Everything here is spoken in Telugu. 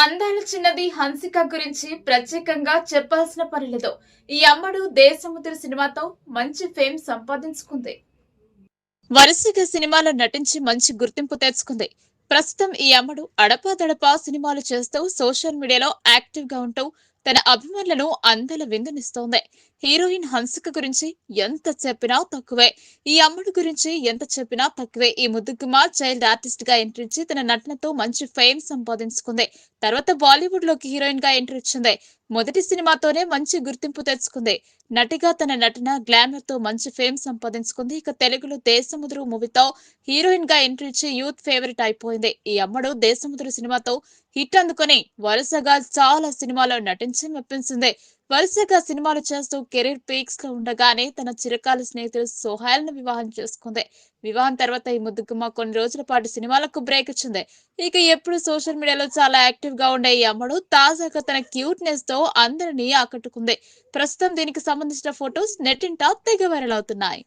అందాల చిన్నది హన్సిక గురించి ప్రత్యేకంగా చెప్పాల్సిన పని లేదు. ఈ అమ్మడు దేశముద్ర సినిమాతో మంచి ఫేమ్ సంపాదించుకుంది. వరుసగా సినిమాలో నటించి మంచి గుర్తింపు తెచ్చుకుంది. ప్రస్తుతం ఈ అమ్మడు అడపాదడపా సినిమాలు చేస్తూ సోషల్ మీడియాలో యాక్టివ్గా ఉంటూ తన అభిమానులను అందల విందునిస్తోంది హీరోయిన్ హన్సిక గురించి ఎంత చెప్పినా తక్కువే. ఈ అమ్మడు గురించి ఎంత చెప్పినా తక్కువే. ఈ ముద్దుగుమ్మ చైల్డ్ ఆర్టిస్ట్గా ఎంట్రీ ఇచ్చి తన నటనతో మంచి ఫేమ్ సంపాదించుకుంది. తర్వాత బాలీవుడ్లోకి హీరోయిన్గా ఎంట్రీ ఇచ్చింది. మొదటి సినిమాతోనే మంచి గుర్తింపు తెచ్చుకుంది. నటిగా తన నటన గ్లామర్తో మంచి ఫేమ్ సంపాదించుకుంది. ఇక తెలుగులో దేశముద్రు మూవీతో హీరోయిన్గా ఎంట్రీ ఇచ్చి యూత్ ఫేవరెట్ అయిపోయింది. ఈ అమ్మడు దేశముద్రు సినిమాతో హిట్ అందుకొని వరుసగా చాలా సినిమాలో నటించి మెప్పించింది. వరుసగా సినిమాలు చేస్తూ కెరీర్ పీక్స్లో ఉండగానే తన చిరకాల స్నేహితుడు సోహాల్ను వివాహం చేసుకుంది. వివాహం తర్వాత ఈ ముద్దుగుమ్మ కొన్ని రోజుల పాటు సినిమాలకు బ్రేక్ ఇచ్చింది. ఇక ఎప్పుడు సోషల్ మీడియాలో చాలా యాక్టివ్గా ఉండే ఈ అమ్మడు తాజాగా తన క్యూట్నెస్తో అందరినీ ఆకట్టుకుంది. ప్రస్తుతం దీనికి సంబంధించిన ఫొటోస్ నెట్టింటా తెగ వైరల్ అవుతున్నాయి.